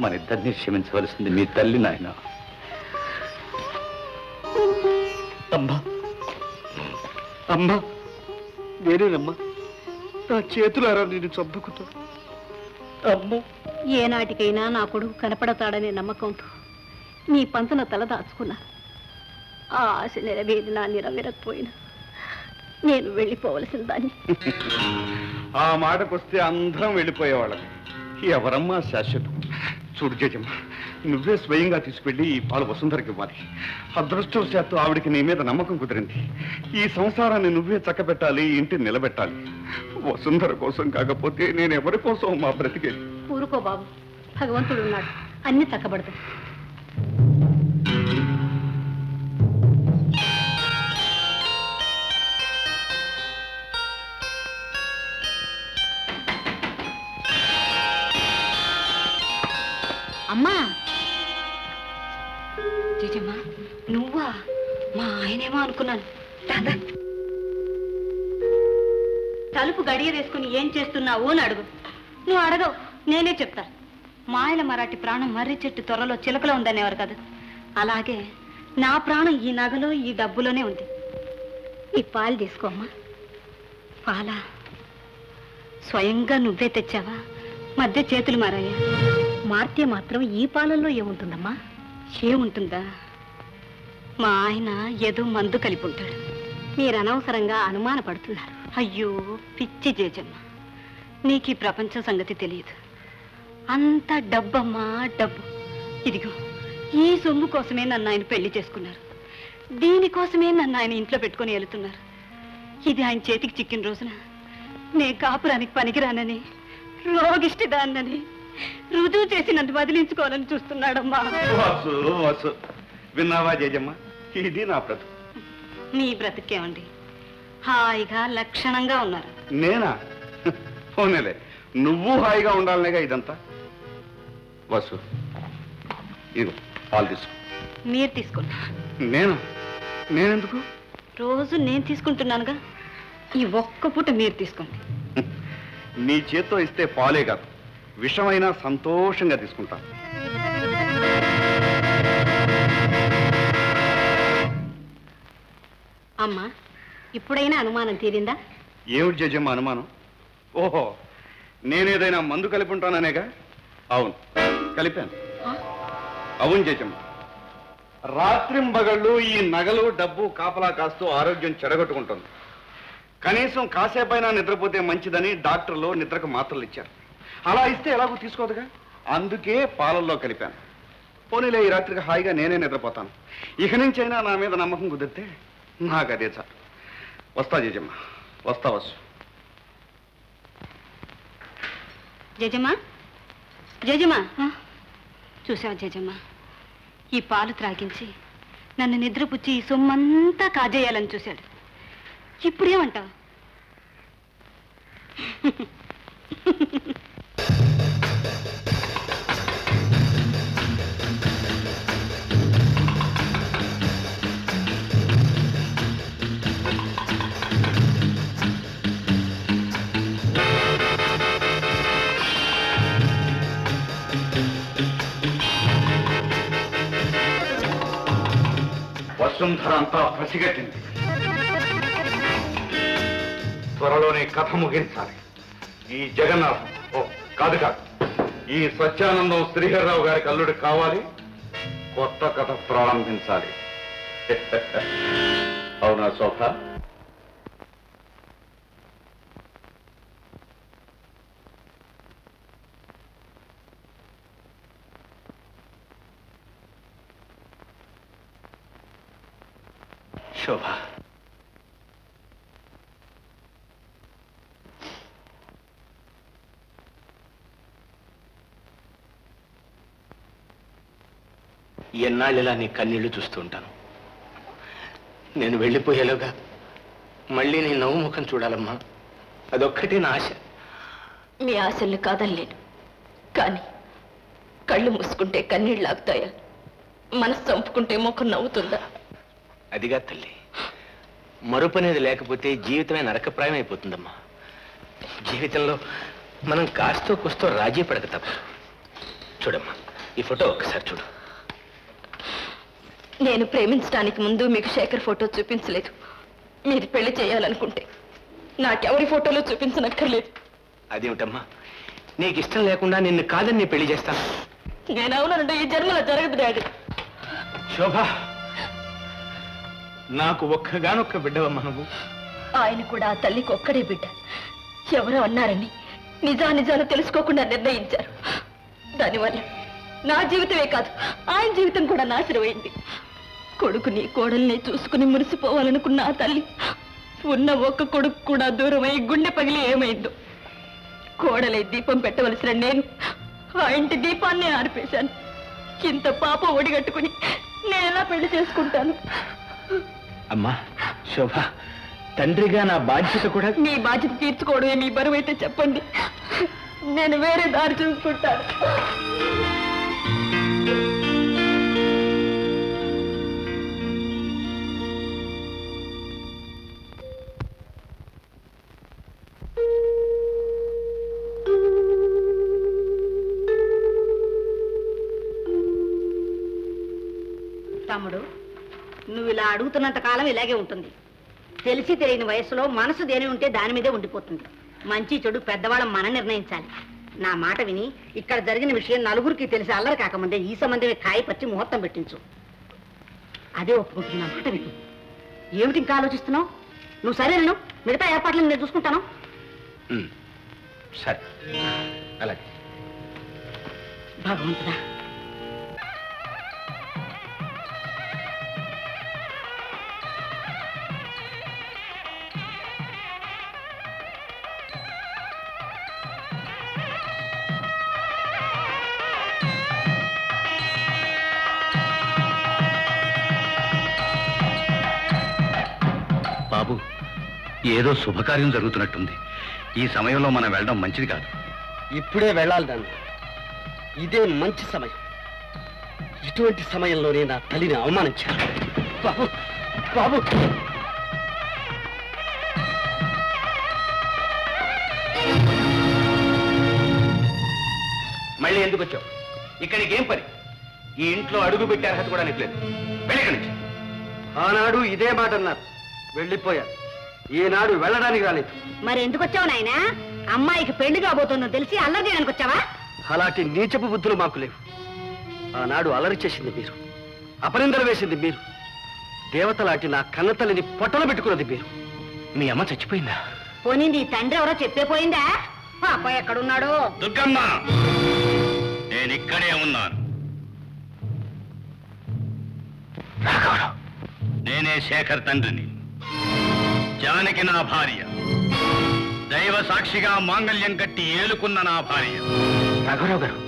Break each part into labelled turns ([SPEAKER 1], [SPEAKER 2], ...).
[SPEAKER 1] మన ఇద్దరిని క్షమించవలసింది మీ తల్లి నాయన.
[SPEAKER 2] అమ్మా. అమ్మా. నేనేనమ్మా. నా చేతులారా నేను చంపుకుతా అమ్మా.
[SPEAKER 3] ఏనాటికైనా నా కొడుకు కనపడతాడనే నమ్మకంతో మీ పంతన తల దాచుకున్నా. ఆ ఆశ నెరవేరినా నెరవేరకపోయినా నేను వెళ్ళిపోవలసిన దాన్ని.
[SPEAKER 1] ఆ మాటకొస్తే అందరం వెళ్ళిపోయేవాళ్ళం. ఎవరమ్మా శాశ్వతం? చూడు జేజమ్మ నువ్వే స్వయంగా తీసుకెళ్ళి ఈ పాలు వసుంధరకి ఇవ్వాలి. అదృష్టవశాత్తు ఆవిడికి నీ మీద నమ్మకం కుదిరింది. ఈ సంసారాన్ని నువ్వే చక్కబెట్టాలి ఇంటిని నిలబెట్టాలి. వసుంధర కోసం కాకపోతే నేను ఎవరి కోసం మా బ్రతికేది?
[SPEAKER 3] ఊరుకో బాబు. భగవంతుడు ఉన్నాడు. అన్ని చక్కబడతాయి.
[SPEAKER 4] అనుకున్నాను. దాదా
[SPEAKER 3] తలుపు గడియ వేసుకుని ఏం చేస్తున్నావు అని అడుగు. నువ్వు అడగవు నేనే చెప్తా. మాయల మరాఠీ ప్రాణం మర్రి చెట్టు త్వరలో చిలకలో ఉందనేవారు కదా. అలాగే నా ప్రాణం ఈ నగలో ఈ డబ్బులోనే ఉంది. ఈ పాలు తీసుకోమ్మా పాలా? స్వయంగా నువ్వే తెచ్చావా? మధ్య చేతులు మారాయా? మార్తే మాత్రం ఈ పాలల్లో ఏముంటుందమ్మా? ఏముంటుందా? మా ఆయన ఏదో మందు కలిపి ఉంటాడు మీరు అనవసరంగా అనుమానపడుతున్నారు. అయ్యో పిచ్చి జేజమ్మ. నీకు ఈ ప్రపంచం సంగతి తెలియదు. అంత డబ్బమ్మా డబ్బు. ఇదిగో ఈ సొమ్ము కోసమే నన్ను ఆయన పెళ్ళి చేసుకున్నారు. దీనికోసమే నన్ను ఆయన ఇంట్లో పెట్టుకొని వెళుతున్నారు ఇది ఆయన చేతికి చిక్కిన రోజున. నే కాపురానికి పనికిరానని రోగిష్టిదాన్నని రుజువు చేసి నన్ను వదిలించుకోవాలని చూస్తున్నాడమ్మా.
[SPEAKER 1] విన్నావా జేజమ్మ? ఇది నా బ్రతుకు.
[SPEAKER 3] మీ బ్రతికేమండి? హాయిగా లక్షణంగా ఉన్నారు.
[SPEAKER 1] నేనా? పోనేలే. నువ్వు హాయిగా ఉండాలనేగా ఇదంతా. వసు ఇదిగో పాలు తీసుకో.
[SPEAKER 3] మీరు తీసుకోండి
[SPEAKER 1] నేనా? నేనెందుకు?
[SPEAKER 3] రోజు నేను తీసుకుంటున్నానుగా. ఈ ఒక్క పూట మీరు తీసుకోండి.
[SPEAKER 1] నీ చేత్తో ఇస్తే పాలే కాదు. విషమైనా సంతోషంగా తీసుకుంటాను
[SPEAKER 3] అమ్మా ఇప్పుడైనా అనుమానం తీరిందా?
[SPEAKER 1] ఏమిటి జజమ్మ అనుమానం? ఓహో నేనేదైనా మందు కలిపి ఉంటాననేగా అవును కలిపాను. అవును జజమ్మ రాత్రింబగళ్ళు ఈ నగలు డబ్బు కాపలా కాస్తూ ఆరోగ్యం చెడగొట్టుకుంటుంది. కనీసం కాసేపైనా నిద్రపోతే మంచిదని డాక్టర్లు నిద్రకు మాత్రలు ఇచ్చారు అలా ఇస్తే ఎలాగో తీసుకోదుగా? అందుకే పాలల్లో కలిపాను. పోనీలే ఈ రాత్రికి హాయిగా నేనే నిద్రపోతాను. ఇక నుంచైనా నా మీద నమ్మకం కుదిరితే నాకు అదే చాలు. వస్తా జజమ్మ వస్తా వసు
[SPEAKER 3] జజమా జజమా చూసావా జజమా ఈ పాలు త్రాగించి నన్ను నిద్రపుచ్చి ఈ సొమ్మంతా కాజేయాలని చూశాడు. ఇప్పుడేమంటావు?
[SPEAKER 1] వసుంధర అంతా పసిగట్టింది. త్వరలోనే కథ ముగించాలి. ఈ జగన్నాథం ఓ కాదు కాదు. ఈ సత్యానందం శ్రీహర్రావు గారికి అల్లుడు కావాలి. కొత్త కథ ప్రారంభించాలి. అవునా శోభ శోభ.
[SPEAKER 5] ఎన్నాళ్ళిలా నీ కన్నీళ్ళు చూస్తూ ఉంటాను. నేను వెళ్ళిపోయేలోగా మళ్ళీ నీ నవ్వు ముఖం చూడాలమ్మా. అదొక్కటే నా ఆశ.
[SPEAKER 4] మీ ఆశల్ని కాదనలేను. కానీ కళ్ళు మూసుకుంటే కన్నీళ్ళు ఆగుతాయా మనసు చంపుకుంటే ముఖం నవ్వుతుందా?
[SPEAKER 5] అదిగా తల్లి. మరుపు అనేది లేకపోతే జీవితమే నరకప్రాయం అయిపోతుందమ్మా జీవితంలో మనం కాస్తో కూస్తో రాజీ పడక తప్ప చూడమ్మా ఈ ఫోటో ఒక్కసారి చూడు.
[SPEAKER 4] నేను ప్రేమించడానికి ముందు మీకు శేఖర్ ఫోటో చూపించలేదు. మీరు పెళ్ళి చేయాలనుకుంటే నాకెవరి ఫోటోలో చూపించనక్కర్లేదు.
[SPEAKER 5] అదేమిటమ్మా నీకు ఇష్టం లేకుండా నిన్ను కాదని పెళ్ళి చేస్తాను.
[SPEAKER 4] నేను అవునంటే ఈ జన్మలో జరగదు డాడీ.
[SPEAKER 5] శోభ! నాకు ఒక్కగానొక్క బిడ్డవమ్మ నువ్వు.
[SPEAKER 4] ఆయన కూడా ఆ తల్లికి ఒక్కడే బిడ్డ. ఎవరో అన్నారని నిజా నిజాలు తెలుసుకోకుండా నిర్ణయించారు. దానివల్ల నా జీవితమే కాదు ఆయన జీవితం కూడా నాశనమైంది. కొడుకుని కోడల్ని చూసుకుని మురిసిపోవాలనుకున్న ఆ తల్లి ఉన్న ఒక్క కొడుకు కూడా దూరమై గుండె పగిలి ఏమైందో. కోడలై దీపం పెట్టవలసిన నేను ఆ ఇంటి దీపాన్నే ఆర్పేశాను. ఇంత పాపం ఒడిగట్టుకుని నేను ఎలా పెళ్ళి చేసుకుంటాను?
[SPEAKER 5] అమ్మా శోభ తండ్రిగా నా బాధ్యత కూడా
[SPEAKER 4] మీ బాధ్యత తీర్చుకోవడమే మీ బరువు అయితే చెప్పండి. నేను వేరే దారి చూసుకుంటాను.
[SPEAKER 6] తమ్ముడు నువ్వు ఇలా అడుగుతున్నంత కాలం ఇలాగే ఉంటుంది. తెలిసి తెలియని వయసులో మనసు దేని ఉంటే దాని మీదే ఉండిపోతుంది. మంచి చెడు పెద్దవాళ్ళం మనం నిర్ణయించాలి. నా మాట విని ఇక్కడ జరిగిన విషయం నలుగురికి తెలిసి అల్లరి కాకముందే ఈ సంబంధమే కాయపరిచి ముహూర్తం పెట్టించు. అదే ఒప్పుకుంటున్నా మాట విని. ఏమిటి ఇంకా ఆలోచిస్తున్నావు? నువ్వు సరే నేను మిగతా ఏర్పాట్లను నేను చూసుకుంటాను?
[SPEAKER 5] సరే. అలాగే.
[SPEAKER 6] భగవంతుడా.
[SPEAKER 7] బాబు ఏదో శుభకార్యం జరుగుతున్నట్టుంది. ఈ సమయంలో మనం వెళ్ళడం మంచిది కాదు.
[SPEAKER 2] ఇప్పుడే వెళ్ళాలి నాన్న ఇదే మంచి సమయం. ఇటువంటి సమయంలోనే నా తల్లిని అవమానించాను బాబు బాబు.
[SPEAKER 5] మళ్ళీ ఎందుకు వచ్చావు? ఇక్కడికి ఏం పని? ఈ ఇంట్లో అడుగు పెట్టే అర్హత కూడా నీకు లేదు. వెళ్ళి నుంచి.
[SPEAKER 2] ఆనాడు ఇదే మాట అన్నారు. వెళ్ళిపోయారు ఈనాడు వెళ్ళడానికి రాలేదు.
[SPEAKER 6] మరి ఎందుకు వచ్చావు నాయనా? అమ్మాయికి పెళ్ళి కాబోతుందో తెలిసి అల్లరి చేయడానికి వచ్చావా?
[SPEAKER 2] అలాంటి నీచపు బుద్ధులు మాకు లేవు. ఆనాడు అలరి చేసింది మీరు. అపనిందలు వేసింది మీరు. దేవతలాంటి నా కన్నతల్లిని పొట్టలు పెట్టుకున్నది మీరు.
[SPEAKER 5] మీ అమ్మ చచ్చిపోయిందా?
[SPEAKER 6] పోనీ నీ తండ్రి ఎవరో చెప్పే పోయిందా? పాప ఎక్కడున్నాడు?
[SPEAKER 7] దుర్గమ్మ! నేను ఇక్కడే ఉన్నాను. నేనే శేఖర్ తండ్రిని. జానకి నా భార్య. దైవ సాక్షిగా మాంగళ్యం కట్టి ఏలుకున్న నా భార్య.
[SPEAKER 5] రాఘవరావు గారు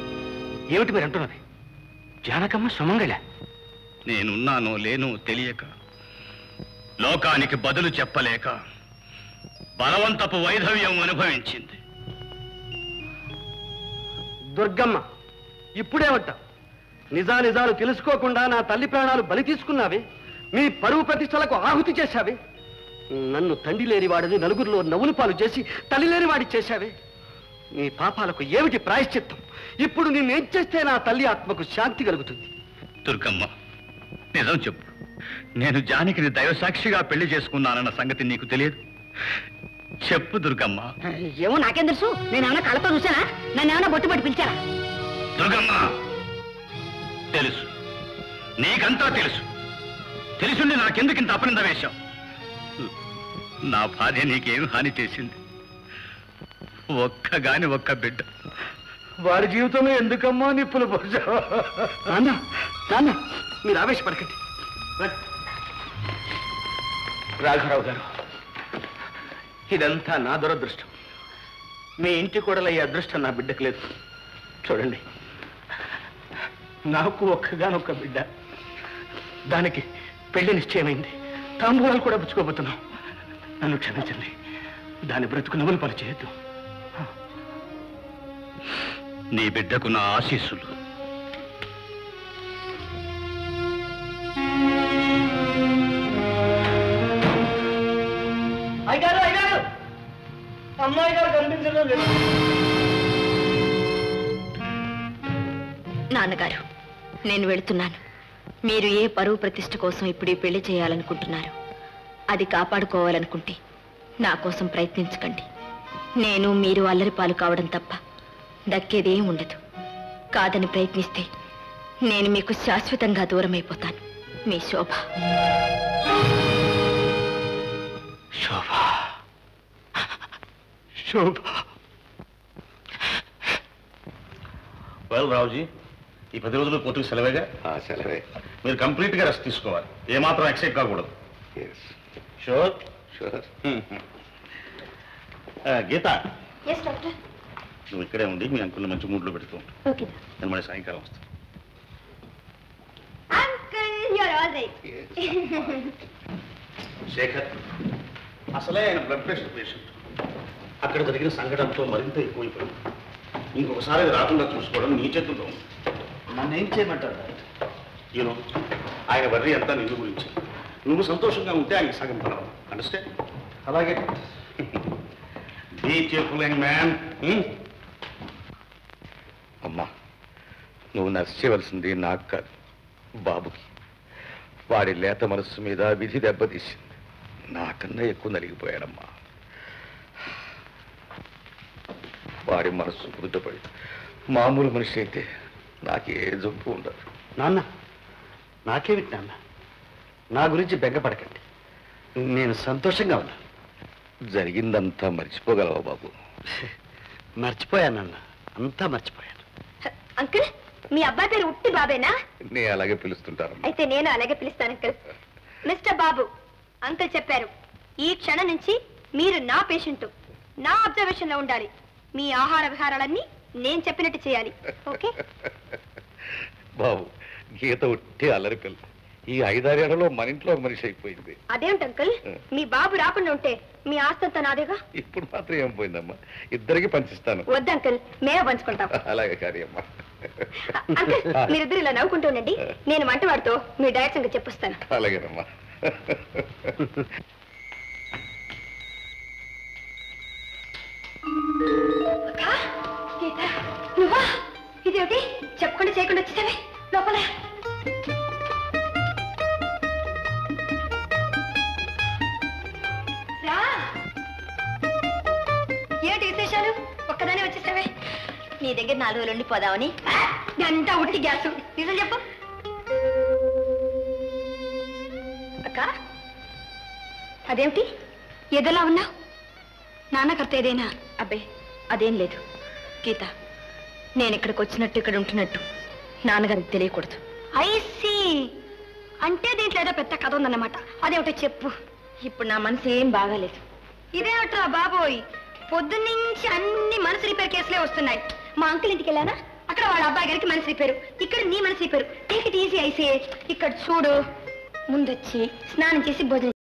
[SPEAKER 5] ఏమిటి మీరు అంటున్నది జానకమ్మ సుమంగళ.
[SPEAKER 7] నేనున్నానో లేనో తెలియక లోకానికి బదులు చెప్పలేక బలవంతపు వైధవ్యం అనుభవించింది.
[SPEAKER 2] దుర్గమ్మ ఇప్పుడేమంటా నిజానిజాలు తెలుసుకోకుండా నా తల్లి ప్రాణాలు బలి తీసుకున్నావే? మీ పరువు ప్రతిష్టలకు ఆహుతి చేశావే? నన్ను తండ్రి లేని వాడిని నలుగురిలో నవ్వులు పాలు చేసి తల్లి లేని వాడి చేశావే? నీ పాపాలకు ఏమిటి ప్రాయశ్చిత్తం? ఇప్పుడు నేనేం చేస్తే నా తల్లి ఆత్మకు శాంతి కలుగుతుంది?
[SPEAKER 7] దుర్గమ్మ నిజం చెప్పు. నేను జానకిని దైవసాక్షిగా పెళ్ళి చేసుకున్నానన్న సంగతి నీకు తెలియదు? చెప్పు దుర్గమ్మ.
[SPEAKER 6] ఏమో నాకేం తెలుసు? నేనేమన్నా కళ్ళతో చూసానా నన్ను ఏమైనా బొట్టు పట్టి పిలిచారా
[SPEAKER 7] దుర్గమ్మ తెలుసు. నీకంతా తెలుసు. తెలుసుండి నాకెందుకు ఇంత అపనింద వేశావు నా భార్య నీకేం హాని చేసింది? ఒక్కగాని ఒక్క బిడ్డ.
[SPEAKER 2] వారి జీవితంలో ఎందుకమ్మా నిప్పులు పోసావు నాన్న నాన్న మీరు ఆవేశపడకండి. రండి.
[SPEAKER 5] రాఘవరావు గారు ఇదంతా నా దురదృష్టం. మీ ఇంటి కూడలయ్యే అదృష్టం నా బిడ్డకు లేదు. చూడండి నాకు ఒక్కగానొక్క బిడ్డ. దానికి పెళ్ళి నిశ్చయమైంది. తాంబూలాలు కూడా పుచ్చుకోబోతున్నాం. నన్ను క్షమించండి. దాని బ్రతుకు నవ్వులు పని చేయొద్దు
[SPEAKER 7] నీ బిడ్డకు నా ఆశీస్సులు.
[SPEAKER 2] అయ్యారు అయ్యారు అమ్మాయి గారు కనిపించడం లేదు.
[SPEAKER 8] నాన్నగారు నేను వెళుతున్నాను. మీరు ఏ పరువు ప్రతిష్ఠ కోసం ఇప్పుడు ఈ పెళ్ళి చేయాలనుకుంటున్నారు? అది కాపాడుకోవాలనుకుంటే నా కోసం ప్రయత్నించకండి. నేను మీరు అల్లరిపాలు కావడం తప్ప దక్కేదేం ఉండదు. కాదని ప్రయత్నిస్తే నేను మీకు శాశ్వతంగా దూరమైపోతాను. మీ శోభ.
[SPEAKER 9] శోభ. శోభ.
[SPEAKER 7] వెల్ రావుజీ ఈ పది రోజులు కోర్టుకు సెలవేగా?
[SPEAKER 10] ఆ సెలవే.
[SPEAKER 7] మీరు కంప్లీట్గా రెస్ట్ తీసుకోవాలి. ఏమాత్రం ఎక్సైట్ కాకూడదు.
[SPEAKER 10] Yes
[SPEAKER 7] sure
[SPEAKER 10] sure
[SPEAKER 7] Geetha.
[SPEAKER 8] Yes doctor
[SPEAKER 7] నువ్వు ఇక్కడే ఉండి మీ అంకుల్ని మంచి మూడ్లో పెడుతూ.
[SPEAKER 8] ఓకే
[SPEAKER 7] నేను మళ్ళీ సాయంకాలం వస్తాను శేఖర్ అసలే ఆయన బ్లడ్ ప్రెషర్ పేషెంట్ అక్కడ జరిగిన సంఘటనతో మరింత ఎక్కువైపోయింది. ఇంకొకసారి రాకుండా చూసుకోవడం నీ చేతుల్లో ఉంది.
[SPEAKER 2] నన్ను ఏం చేయమంటారు
[SPEAKER 7] యూనో ఆయన వర్రి అంతా నిన్ను గురించి. నువ్వు సంతోషంగా ఉంటే ఆయన సగం పడవు అండర్స్టాండ్
[SPEAKER 2] అలాగే.
[SPEAKER 7] బీ కేర్ఫుల్ యంగ్ మ్యాన్
[SPEAKER 10] అమ్మా నువ్వు నర్స్ చేయవలసింది నాకు కాదు బాబుకి. వాడి లేత మనస్సు మీద విధి దెబ్బతీసింది నాకన్నా ఎక్కువ నలిగిపోయాడమ్మా. వాడి మనస్సు కుదుటపడి మామూలు మనిషి అయితే నాకే జబ్బు ఉండదు.
[SPEAKER 2] నాన్న నాకేమిటి నాన్న. నా గురించి బెంగపడకండి. నేను సంతోషంగా ఉన్నాను.
[SPEAKER 10] జరిగిందంతా మర్చిపోగలవా బాబు?
[SPEAKER 2] మర్చిపోయాను నాన్న అంతా మర్చిపోయాను.
[SPEAKER 8] అంకుల్ మీ అబ్బాయి పేరు ఉట్టి బాబేనా?
[SPEAKER 10] నే అలాగే పిలుస్తుంటాను
[SPEAKER 8] అయితే నేను అలాగే పిలుస్తాను అంకుల్. మిస్టర్ బాబు అంకుల్ చెప్పారు ఈ క్షణం నుంచి మీరు నా పేషెంట్ నా అబ్జర్వేషన్లో ఉండాలి. మీ ఆహార విహారాలన్నీ నేను చెప్పినట్టు చేయాలి. ఓకే?
[SPEAKER 10] బాబు గీత ఉట్టి అల్లరి పిల్ల. ఈ ఐదారేళ్ళలో మన ఇంట్లో ఒక మనిషి అయిపోయింది.
[SPEAKER 8] అదేమిటి అంకుల్? మీ బాబు రాకుండా ఉంటే మీ ఆస్తంతా నాదేగా?
[SPEAKER 10] ఇప్పుడు మాత్రం ఏం పోయిందమ్మా? ఇద్దరికి పంచిస్తాను.
[SPEAKER 8] వద్దు అంకుల్ మేమే పంచుకుంటాం.
[SPEAKER 10] అలాగే కార్యమ్మా
[SPEAKER 8] అంకుల్ మీరిద్దరు ఇలా నవ్వుకుంటూ ఉండండి. నేను వంటవాడితో మీ డైరెక్ట్ సంగతి చెప్పిస్తాను.
[SPEAKER 10] అలాగేనమ్మా.
[SPEAKER 8] ఇదేమిటి? చెప్పకుండా చేయకుండా వచ్చేసావే. లోపల. నీ దగ్గర నాలుగు రోజులు ఉండిపోదామని అంతా ఉట్టి గ్యాస్. నిజం చెప్పు. అక్క అదేమిటి? ఎదలా ఉన్నావు నాన్నకర్త ఏదైనా? అబ్బే అదేం లేదు. గీత నేను ఇక్కడికి వచ్చినట్టు ఇక్కడ ఉంటున్నట్టు నాన్నగారికి తెలియకూడదు. ఐసి అంటే దీంట్లో ఏదో పెద్ద కథ ఉందన్నమాట. అదేమిటో చెప్పు. ఇప్పుడు నా మనసు ఏం బాగాలేదు. ఇదేమిట్రా బాబోయ్? పొద్దున్నుంచి అన్ని మనసు రిపేర్ కేసులే వస్తున్నాయి. మా అంకుల్ ఇంటికి వెళ్ళానా? అక్కడ వాళ్ళ అబ్బాయి గారికి మనసు అయిపోయారు ఇక్కడ నీ మనసు అయిపోయారు టేక్ ఇట్ ఈజీ ఇక్కడ చూడు. ముందొచ్చి స్నానం చేసి భోజనం